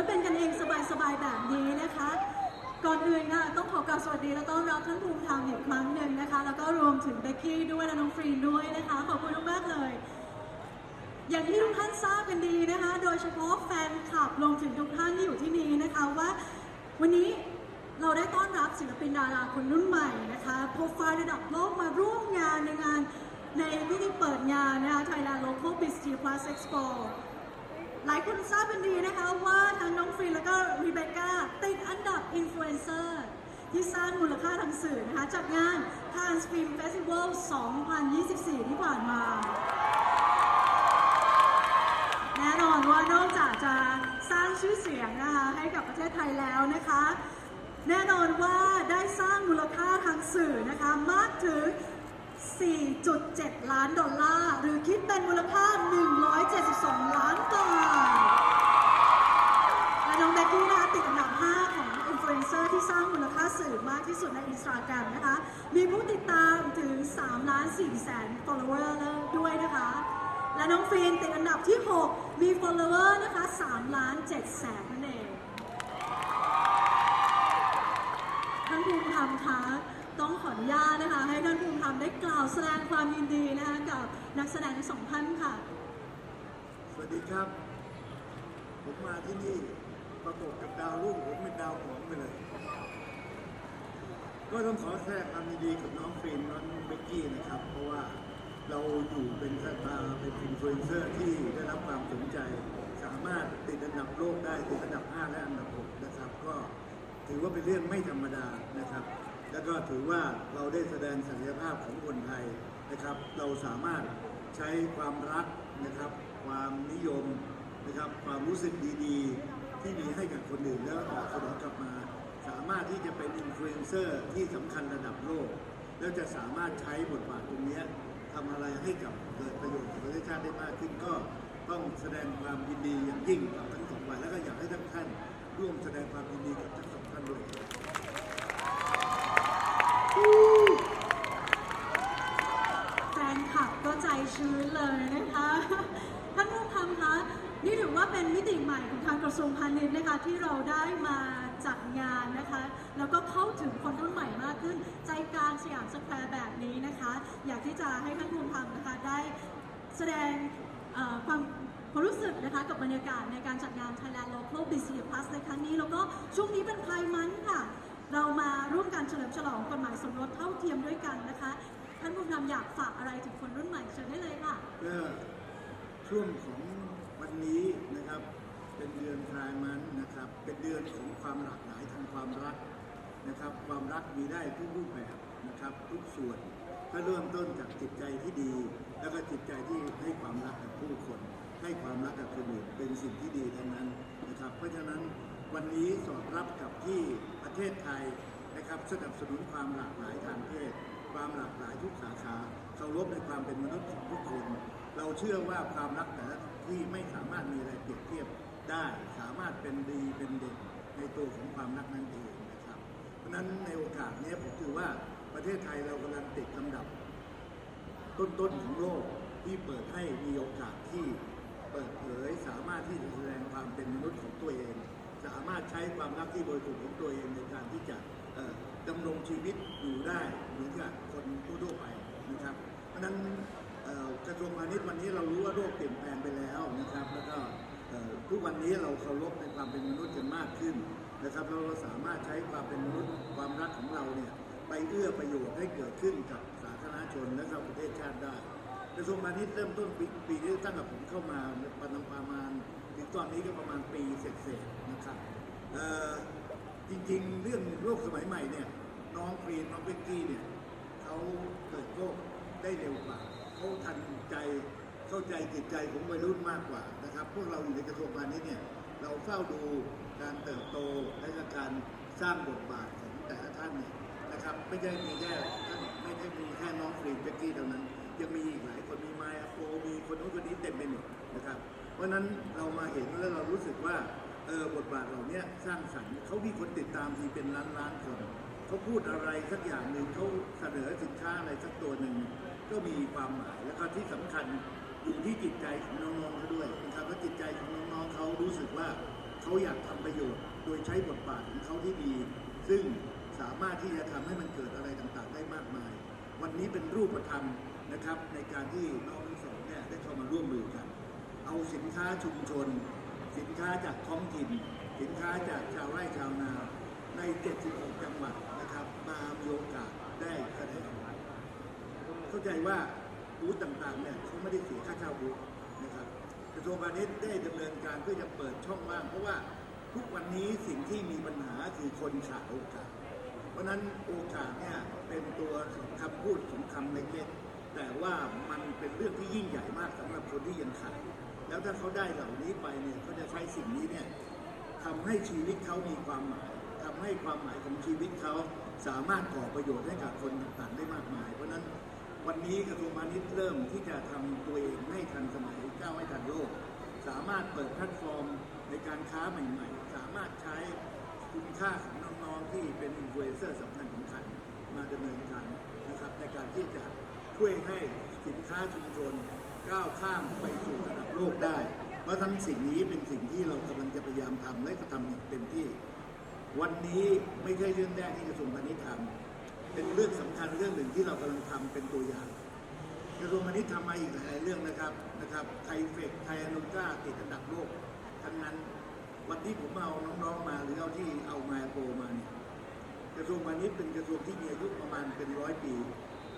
และเป็นกันเองสบายๆแบบนี้นะคะ ก่อนอื่นค่ะต้องขอกราบสวัสดีและต้อนรับท่านภูมิธรรมอีกครั้งหนึ่งนะคะ แล้วก็รวมถึงเบกกี้ด้วยและน้องฟรีนด้วยนะคะ ขอบคุณมากๆเลย อย่างที่ทุกท่านทราบกันดีนะคะ โดยเฉพาะแฟนคลับรวมถึงทุกท่านที่อยู่ที่นี้นะคะว่า วันนี้เราได้ต้อนรับศิลปินดาราคนรุ่นใหม่นะคะโปรไฟล์ระดับโลกมาร่วมงานในงานในพิธีเปิดงานนะคะ Thailand Local b i z t Plus Expo หลายคนทราบกันดีนะคะว่าทั้งน้องฟรีนแล้วก็รีเบคก้าติดอันดับอินฟลูเอนเซอร์ที่สร้างมูลค่าทางสื่อนะคะจากงาน Cannes Film Festival 2024 ที่ผ่านมา แน่นอนว่านอกจากจะสร้างชื่อเสียงนะคะให้กับประเทศไทยแล้วนะคะ แน่นอนว่าได้สร้างมูลค่าทางสื่อนะคะมากถึง 4.7 ล้านดอลลาร์ หรือคิดเป็นมูล ถือมากที่สุดในอินสตาแกรมนะคะ มีผู้ติดตามถึง3ล้าน4แสน follower แล้วด้วยนะคะ และน้องฟรีนติดอันดับที่ 6 มี follower นะคะ3ล้าน7แสนนั่นเองท่านภูมิธรรมคะต้องขออนุญาตนะคะ ให้ท่านภูมิธรรมได้กล่าวแสดงความยินดีนะคะกับนักแสดงทั้งสองท่านค่ะ สวัสดีครับ ผมมาที่นี่ประกบกับดาวรุ่งผมเป็นดาวของไปเลย ก็ต้องขอแสดงความยินดีกับน้องฟิล์มน้องเบกกี้นะครับ เพราะว่าเราอยู่เป็นสตาร์เป็นอินฟลูเอนเซอร์ที่ได้รับความสนใจ สามารถติดอันดับโลกได้ติดอันดับ 5 และอันดับ 6 นะครับ ก็ถือว่าเป็นเรื่องไม่ธรรมดานะครับ แล้วก็ถือว่าเราได้แสดงศักยภาพของคนไทยนะครับ เราสามารถใช้ความรักนะครับ ความนิยมนะครับ ความรู้สึกดีๆ ที่มีให้กับคนอื่นแล้วตอบสนองกลับมาามารถที่จะเป็นอินฟลูเอนเซอร์ที่สำคัญระดับโลก แล้วจะสามารถใช้บทบาทตรงนี้ทำอะไรให้กับเกิดประโยชน์กับประเทศชาติได้มากขึ้นก็ต้องแสดงความยินดีอย่างยิ่งกับทั้งสองฝ่ายแล้วก็อยากให้ทั้งท่านร่วมแสดงความยินดีกับทั้งสองท่านด้วยแฟนคลับก็ใจชื้นเลยนะคะท่านผู้ทำคะ นี่ถือว่าเป็นมิติใหม่ของทางกระทรวงพาณิชย์นะคะที่เราได้มาจัดงานนะคะ แล้วก็เข้าถึงคนรุ่นใหม่มากขึ้น ใจกลางสยามสแควร์แบบนี้นะคะ อยากที่จะให้ท่านผู้ทำนะคะได้แสดงความความรู้สึกนะคะกับบรรยากาศในการจัดงาน Thailand Local Business Plus ในครั้งนี้ แล้วก็ช่วงนี้เป็นไพรมันค่ะ เรามาร่วมกันเฉลิมฉลองกฎหมายสมรสเท่าเทียมด้วยกันนะคะ ท่านผู้นำอยากฝากอะไรถึงคนรุ่นใหม่เชิญได้เลยค่ะก็ช่วงของ วันนี้นะครับเป็นเดือนพรายมันนะครับ เป็นเดือนของความหลากหลายทางความรักนะครับ ความรักมีได้ทุกรูปแบบนะครับทุกส่วนถ้าเริ่มต้นจากจิตใจที่ดี แล้วก็จิตใจที่ให้ความรักกับผู้คน ให้ความรักกับคนอื่นเป็นสิ่งที่ดีทั้งนั้นนะครับ เพราะฉะนั้นวันนี้สอดรับกับที่ประเทศไทยนะครับสนับสนุนความหลากหลายทางเพศ ความหลากหลายทุกสาขาเคารพในความเป็นมนุษย์ของทุกคน เราเชื่อว่าความรักแต่ละที่ไม่สามารถมีอะไรเปรียบเทียบได้ สามารถเป็นดีเป็นเด่นในตัวของความรักนั่นเองนะครับ เพราะฉะนั้นในโอกาสนี้ผมถือว่าประเทศไทยเรากำลังติดลำดับ ต้นๆของโลกที่เปิดให้มีโอกาสที่เปิดเผยสามารถที่จะแสดงความเป็นมนุษย์ของตัวเอง สามารถใช้ความรักที่บริสุทธิ์ของตัวเองในการที่จะดำรงชีวิตอยู่ได้เหมือนกับคนทั่วไปนะครับ เพราะนั้น กระทรวงพาณิชย์วันนี้เรารู้ว่าโลกเปลี่ยนแปลงไปแล้วนะครับ แล้วก็ทุกวันนี้เราเคารพในความเป็นมนุษย์กันมากขึ้นนะครับเราสามารถใช้ความเป็นมนุษย์ความรักของเราเนี่ยไปเอื้อประโยชน์ให้เกิดขึ้นกับสาธารณชนและกับประเทศชาติได้กระทรวงพาณิชย์เริ่มต้นปีปีนี้ตั้งแต่ผมเข้ามาปันประมาณถึงตอนนี้ก็ประมาณปีเศษๆนะครับจริงๆ เรื่องโลกสมัยใหม่เนี่ยน้องฟรีนน้องเบกกี้เนี่ยเขาเกิดโลกได้เร็วกว่า เขาทันใจเข้าใจจิตใจของวัยรุ่นมากกว่านะครับ พวกเราอยู่ในกระทรวงพาณิชย์เนี่ยเราเฝ้าดูการเติบโตและการสร้างบทบาทของแต่ละท่านเนี่ยนะครับไม่ใช่มีแค่ท่านไม่ได้มีแค่น้องฟรีนเบกกี้เท่านั้นยังมีอีกหลายคนมีไมอาโปมีคนนู้นคนนี้เต็มไปหมดนะครับ เพราะนั้นเรามาเห็นแล้วเรารู้สึกว่าเออบทบาทเหล่านี้สร้างสรรค์เขามีคนติดตามทีเป็นล้านล้านๆคน เขาพูดอะไรสักอย่างหนึ่งเขาเสนอสินค้าอะไรสักตัวหนึ่งก็มีความหมายแล้วก็ที่สำคัญอยู่ที่จิตใจของน้องๆเขาด้วยนะครับว่าจิตใจของน้องๆเขารู้สึกว่าเขาอยากทำประโยชน์ โดยใช้บทบาทของเขาที่ดี ซึ่งสามารถที่จะทำให้มันเกิดอะไรต่างๆ ได้มากมาย วันนี้เป็นรูปธรรมนะครับ ในการที่น้องทั้งสองเนี่ยได้เข้ามาร่วมมือกัน เอาสินค้าชุมชน สินค้าจากท้องถิ่น สินค้าจากชาวไร่ชาวนา 76 จังหวัดนะครับ มามีโอกาสได้แสดงเข้าใจว่าบูธต่างๆเนี่ยเขาไม่ได้เสียค่าเช่าบูธนะครับกระทรวงพาณิชย์ได้ดำเนินการเพื่อจะเปิดช่องว่างเพราะว่าทุกวันนี้สิ่งที่มีปัญหาคือคนขาดโอกาส เพราะนั้นโอกาสเนี่ยเป็นตัวของคำพูดของคำเล็กๆแต่ว่ามันเป็นเรื่องที่ยิ่งใหญ่มากสำหรับคนที่ยังขาดแล้วถ้าเขาได้เหล่านี้ไปเนี่ยเขาจะใช้สิ่งนี้เนี่ยทำให้ชีวิตเขามีความหมาย ให้ความหมายของชีวิตเขาสามารถก่อประโยชน์ให้กับคนต่างๆได้มากมาย เพราะนั้นวันนี้กระทรวงพาณิชย์เริ่มที่จะทำตัวเองให้ทันสมัยก้าวให้ทันโลก สามารถเปิดแพลตฟอร์มในการค้าใหม่ ๆ สามารถใช้คุณค่าของน้องๆที่เป็นอินฟลูเอนเซอร์สำคัญสำคัญมาดำเนินการนะครับในการที่จะช่วยให้สินค้าชุมชนก้าวข้ามไปสู่ระดับโลกได้ เพราะทั้งสิ่งนี้เป็นสิ่งที่เรากำลังจะพยายามทำและก็ทำอย่างเต็มที่ วันนี้ไม่ใช่เรื่องแรกที่กระทรวงพาณิชย์ทำเป็นเรื่องสำคัญเรื่องหนึ่งที่เรากำลังทำเป็นตัวอย่างกระทรวงพาณิชย์ทำมาอีกหลายเรื่องนะครับนะครับไทยเฟกไทยอนุก้าติดอันดับโลกทั้งนั้นวันที่ผมเอาน้องๆมาหรือเอาที่เอามาโปรมาเนี่ยกระทรวงพาณิชย์เป็นกระทรวงที่มีอายุประมาณเป็นร้อยปี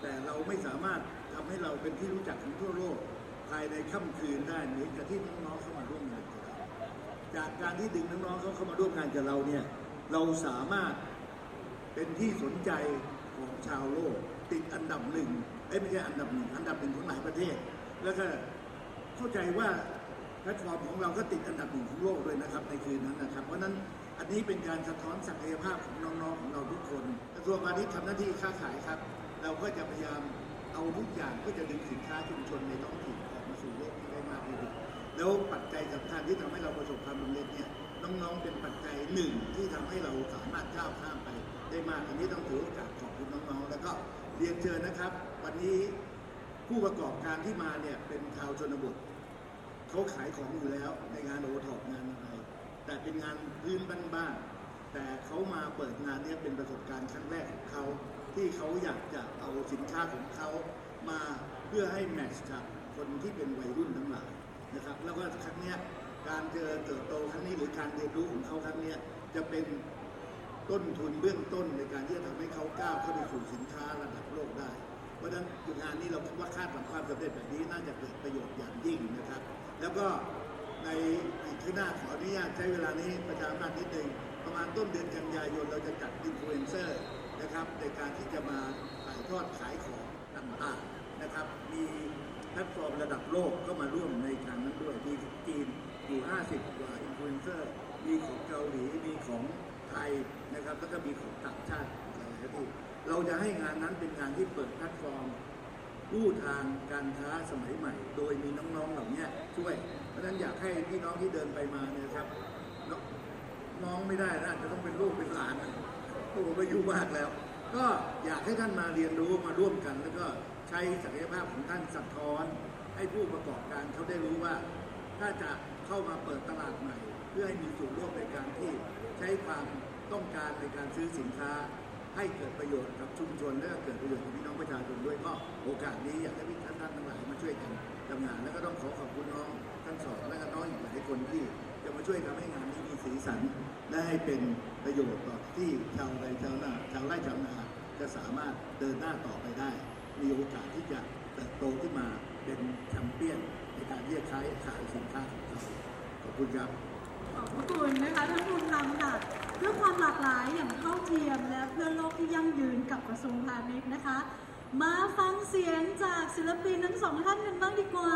แต่เราไม่สามารถทำให้เราเป็นที่รู้จักของทั่วโลก ภายในค่ำคืนได้เหมือนกับที่น้องๆเข้ามาร่วมงานกับเราจากการที่ดึงน้องๆเขาเข้ามาร่วมงานกับเราเนี่ย เราสามารถเป็นที่สนใจของชาวโลก ติดอันดับหนึ่งเอ้ยไม่ใช่อันดับหนึ่งอันดับหนึ่งของหลายประเทศ แล้วก็เข้าใจว่าแพลตฟอร์มของเราก็ติดอันดับหนึ่งของโลกด้วยนะครับ ในคืนนั้นนะครับ เพราะนั้นอันนี้เป็นการสะท้อนศักยภาพของน้องๆของเราทุกคนกระทรวงพาณิชย์ทำหน้าที่ค้าขายครับ เราก็จะพยายามเอาทุกอย่างเพื่อจะดึงสินค้าชุมชนในท้องถิ่นออกมาสู่โลกให้ได้มากที่สุดแล้วปัจจัยสำคัญที่ทำให้เราประสบความสำเร็จเนี่ย น้องๆเป็นปัจจัยหนึ่งที่ทำให้เราสามารถก้าวข้ามไปได้มากอันนี้ต้องถือโอกาสขอบคุณน้องๆ แล้วก็เรียนเชิญนะครับ วันนี้ผู้ประกอบการที่มาเนี่ยเป็นชาวชนบทเขาขายของอยู่แล้วในงานโอท็อปงานอะไรแต่เป็นงานพื้นบ้านๆแต่เขามาเปิดงานเนี้เป็นประสบการณ์ครั้งแรกของเขาที่เขาอยากจะเอาสินค้าของเขามาเพื่อให้แมทช์กับคนที่เป็นวัยรุ่นทั้งหลายนะครับ แล้วก็ครั้งเนี้ย การเจอเติบโตครั้งนี้หรือการเรียนรู้ของเขาครั้งเนี้ยจะเป็นต้นทุนเบื้องต้นในการที่จะทำให้เขาก้าวเข้าไปสู่สินค้าระดับโลกได้ เพราะฉะนั้นงานนี้เราคิดว่าคาดหวังความสำเร็จแบบนี้น่าจะเกิดประโยชน์อย่างยิ่งนะครับ แล้วก็ในอีกข้างหน้าขออนุญาตใช้เวลานี้ประชามพันธ์นิดนึงประมาณต้นเดือนกันยายนเราจะจัดอินฟลูเอนเซอร์นะครับในการที่จะมาถ่ายทอดขายของต่างๆนะครับ มีแพลตฟอร์มระดับโลกก็มาร่วมในครั้งนั้นด้วย มีของจีนอยู่ 50 กว่าอินฟลูเอนเซอร์ มีของเกาหลี มีของไท ยนะครับแล้วก็มีของต่างชาติหลายๆที่เราจะให้งานนั้นเป็นงานที่เปิดแพลตฟอร์มลู่ทางการค้าสมัยใหม่ โดยมีน้องๆเหล่านี้ช่วย เพราะฉะนั้นอยากให้พี่น้องที่เดินไปมาเนี่ยครับน้องน้องไม่ได้นะอาจะต้องเป็นลูกเป็นหลานนะเพราะผมอายุมากแล้ว ก็อยากให้ท่านมาเรียนรู้มาร่วมกัน แล้วก็ใช้ศักยภาพของท่านสะท้อน ให้ผู้ประกอบการเขาได้รู้ว่า ถ้าจะเข้ามาเปิดตลาดใหม่ เพื่อให้มีส่วนร่วมในการที่ใช้ความ ต้องการในการซื้อสินค้า ให้เกิดประโยชน์กับชุมชนและเกิดประโยชน์กับพี่น้องประชาชนด้วยก็โอกาสนี้อยากให้พี่ท่านท่านทั้งหลายมาช่วยกันทำงานแล้วก็ต้องขอขอบคุณน้องทั้งสองและก็น้องอีกหลายคนที่จะมาช่วยทำให้งานนี้มีสีสันและให้เป็นประโยชน์ต่อที่ชาวไร่ชาวนาชาวไร่ชาวนาจะสามารถเดินหน้าต่อไปได้ มีโอกาสที่จะเติบโตขึ้นมาเป็นแชมเปี้ยนในการที่จะใช้ขายสินค้าของเขาขอบคุณครับ ขอบพระคุณนะคะท่านผู้นำค่ะ เพื่อความหลากหลายอย่างเท่าเทียมและเพื่อโลกที่ยั่งยืนกับกระทรวงพาณิชย์นะคะ มาฟังเสียงจากศิลปินทั้งสองท่านกันบ้างดีกว่า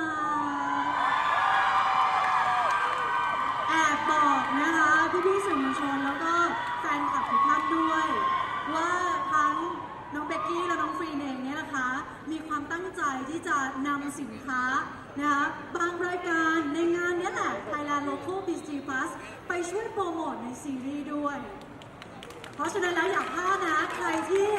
แอบบอกนะคะพี่ๆสื่อมวลชนแล้วก็แฟนคลับทุกท่านด้วยว่า น้องเบกกี้และน้องฟรีนเองเนี่ยนะคะ มีความตั้งใจที่จะนำสินค้านะคะบางรายการในงานนี้แหละ Thailand Local BC Plus ไปช่วยโปรโมทในซีรีส์ด้วย เพราะฉะนั้นแล้วอยากพลาดนะ ใครที่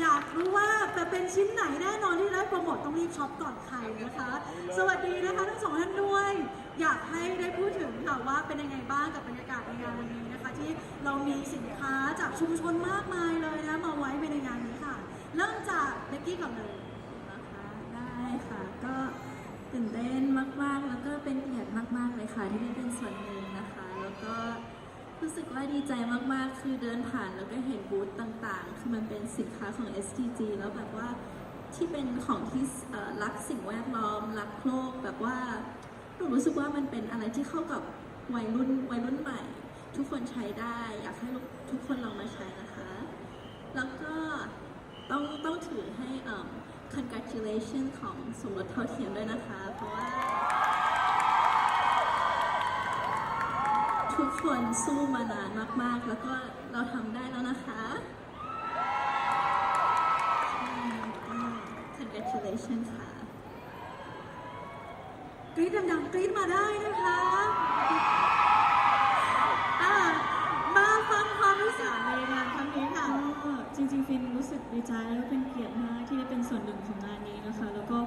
อยากรู้ว่าจะเป็นชิ้นไหนแน่นอนที่ได้โปรโมทต้องรีบช็อปก่อนใครนะคะ สวัสดีนะคะทั้งสองท่านด้วย อยากให้ได้พูดถึงค่ะว่าเป็นยังไงบ้างกับบรรยากาศในงานวันนี้นะคะ ที่เรามีสินค้าจากชุมชนมากมายเลยนะมาไว้ในงาน เริ่มจากเบกกี้ก่อนเลยนะคะได้ค่ะ ก็ตื่นเต้นมากๆ แล้วก็เป็นเกียรติมาก ๆ เลยค่ะ ที่ได้เป็นส่วนหนึ่งนะคะ แล้วก็รู้สึกว่าดีใจมากๆ คือเดินผ่านแล้วก็เห็นบูธต่างๆ คือมันเป็นสินค้าของ STG แล้วแบบว่าที่เป็นของที่รักสิ่งแวดล้อม รักโลกแบบว่าหนูรู้สึกว่ามันเป็นอะไรที่เข้ากับวัยรุ่นวัยรุ่นใหม่ ทุกคนใช้ได้ อยากให้ทุกคนลองมาใช้นะคะ แล้วก็ ต้องต้องถือให้เอ่อ congratulation ของสมรสเท่าเทียมด้วยนะคะ เพราะว่า ทุกคนสู้มานานมากๆ แล้วก็เราทำได้แล้วนะคะใช่ก็ congratulation ค่ะ กรี๊ดดังๆ กรี๊ดมาได้นะคะอะมาฟังความรู้สึกในงานครั้งนี้ค่ะ ก็จริงๆฟินรู้สึก ดีใจและก็เป็นเกียรติมากที่ได้เป็นส่วนหนึ่งของงานนี้นะคะ แล้วก็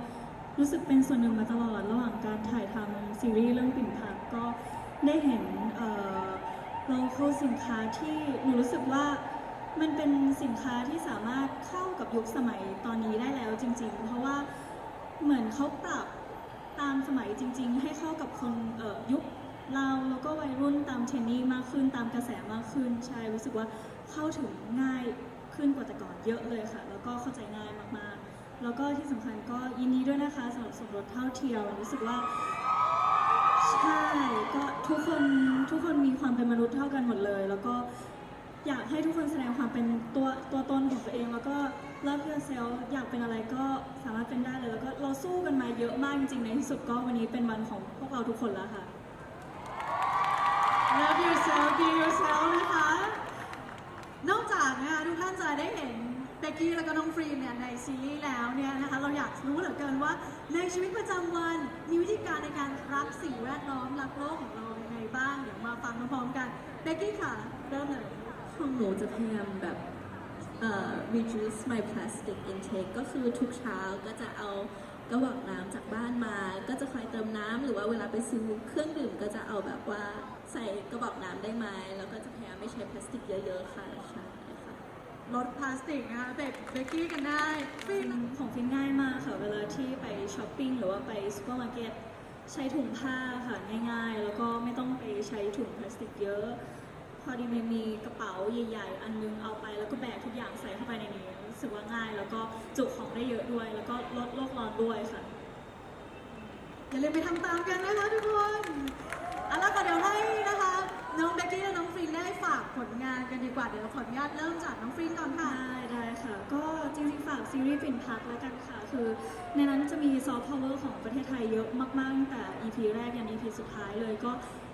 รู้สึกเป็นส่วนหนึ่งมาตลอดระหว่างการถ่ายทำซีรีส์เรื่องปิ่นพักก็ได้เห็นเอ่อโลโก้สินค้าที่หนูรู้สึกว่ามันเป็นสินค้าที่สามารถเข้ากับยุคสมัยตอนนี้ได้แล้วจริง ๆ เพราะว่าเหมือนเขาปรับตามสมัยจริง ๆ ให้เข้ากับคนยุคเราแล้วก็วัยรุ่นตามเทรนนี่มากขึ้นตามกระแสมากขึ้นใช่รู้สึกว่าเข้าถึงง่าย ขึ้นกว่าแต่ก่อนเยอะเลยค่ะ แล้วก็เข้าใจง่ายมากๆ แล้วก็ที่สำคัญก็ยินดีด้วยนะคะสำหรับสมรสเท่าเทียมรู้สึกว่าใช่ก็ทุกคนทุกคนมีความเป็นมนุษย์เท่ากันหมดเลย แล้วก็อยากให้ทุกคนแสดงความเป็นตัวตัวตนของตัวเอง แล้วก็ love yourself อยากเป็นอะไรก็สามารถเป็นได้เลย แล้วก็เราสู้กันมาเยอะมากจริงๆในที่สุดก็วันนี้เป็นวันของพวกเราทุกคนแล้วค่ะ Love yourself be yourself นะคะากนะคะทุกท่านจะได้เห็นเบกกี้แล้วก็น้องฟรีนเนี่ยในซีรีส์แล้วเนี่ยนะคะเราอยากรู้เหลือเกินว่าในชีวิตประจำวันมีวิธีการในการรักสิ่งแวดล้อมรักโลกของเรายังไงบ้างเดี๋ยวมาฟังพร้อมๆกันเบกกี้ค่ะเริ่มเลย ของหนูจะพยายามแบบเอ่อ reduce my plastic intake ก็คือทุกเช้าก็จะเอากระบอกน้ำจากบ้านมา ก็จะคอยเติมน้ำหรือว่าเวลาไปซื้อเครื่องดื่มก็จะเอาแบบว่าใส่กระบอกน้ำได้ไหมแล้วก็จะพยายามไม่ใช้พลาสติกเยอะ ๆ ค่ะใช่ค่ะ ลดพลาสติกนะคะเบกเบกกี้กันได้ฟรีนของฟินง่ายมากค่ะ เวลาที่ไปช้อปปิ้งหรือว่าไปซูเปอร์มาร์เก็ตใช้ถุงผ้าค่ะง่ายๆ แล้วก็ไม่ต้องไปใช้ถุงพลาสติกเยอะ พอดีมันมีกระเป๋าใหญ่ๆ อันนึงเอาไปแล้วก็แบกทุกอย่างใส่เข้าไปในนี้รู้สึกว่าง่ายแล้วก็จุของได้เยอะด้วย แล้วก็ลดโลกร้อนด้วยค่ะอย่าลืมไปทำตามกันนะคะทุกคนเอาละค่ะเดี๋ยวให้นะคะ น้องเบกกี้และน้องฟรีนได้ฝากผลงานกันดีกว่าเดี๋ยวเราขออนุญาตเริ่มจากน้องฟรีนก่อนค่ะ ได้ได้ค่ะ ก็จริงๆฝากซีรีส์ปิ่นพักแล้วกันค่ะ คือ ในนั้นจะมีซอฟต์พาวเวอร์ของประเทศไทยเยอะมากๆตั้งแต่ EP แรกยัน EP สุดท้ายเลยก็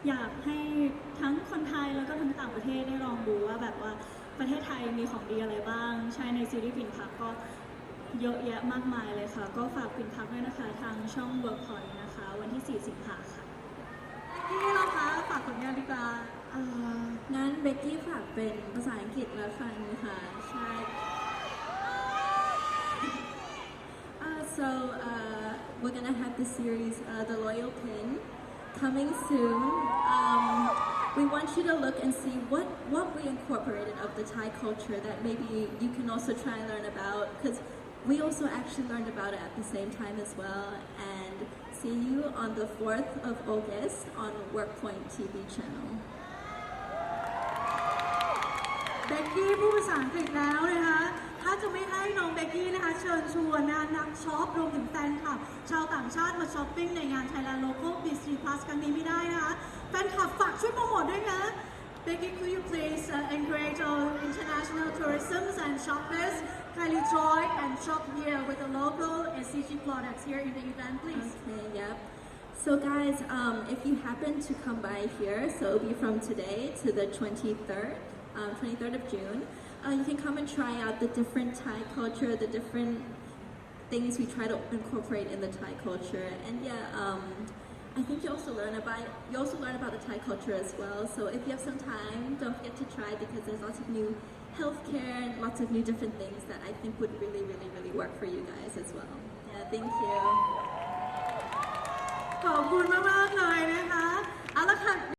อยากให้ทั้งคนไทยแล้วก็ทั้งต่างประเทศได้ลองดูว่าแบบว่าประเทศไทยมีของดีอะไรบ้าง ใช่ในซีรีส์ปิ่นพักก็เยอะแยะมากมายเลยค่ะ ก็ฝากปิ่นพักด้วยนะคะ ทางช่อง Workpoint นะคะ วันที่ 4 สิงหาค่ะ พี่เราคะฝากผลงานดีกว่า เอ่องั้นเบกกี้ฝากเป็นภาษาอังกฤษแล้วกันค่ะใช่ Uh, so uh, we're gonna have the series uh, The Loyal Pin coming soon. Um, we want you to look and see what what we incorporated of the Thai culture that maybe you can also try and learn about because we also actually learned about it at the same time as well. And see you on the 4th of August on Workpoint TV channel. เบกกี้พูดภาษาอังกฤษแล้วนะคะ ถ้าจะไม่ให้น้องเบกกี้นะคะ เชิญชวนนะคะนักช็อปรวมถึงแฟนคลับ ชาวต่างชาติมาช้อปปิ้งในงาน Thailand Local b i z Plus ครั้งนี้ไม่ได้นะคะ แฟนคลับฝากช่วยโปรโมทด้วยนะ Becky, could you please uh, encourage our international tourism and shoppers kindly join and shop here with the local SCG products here in the event, please? Okay, yep. So guys, um, if you happen to come by here, so it'll be from today to the 23rd, um, 23rd of June, uh, you can come and try out the different Thai culture, the different things we try to incorporate in the Thai culture. And yeah, um, I think you also learn about you also learn about the Thai culture as well. So if you have some time, don't forget to try because there's lots of new healthcare and lots of new different things that I think would really, really, really work for you guys as well. Yeah, thank you. ขอบคุณมาก ๆ เลยนะคะ เอาละค่ะ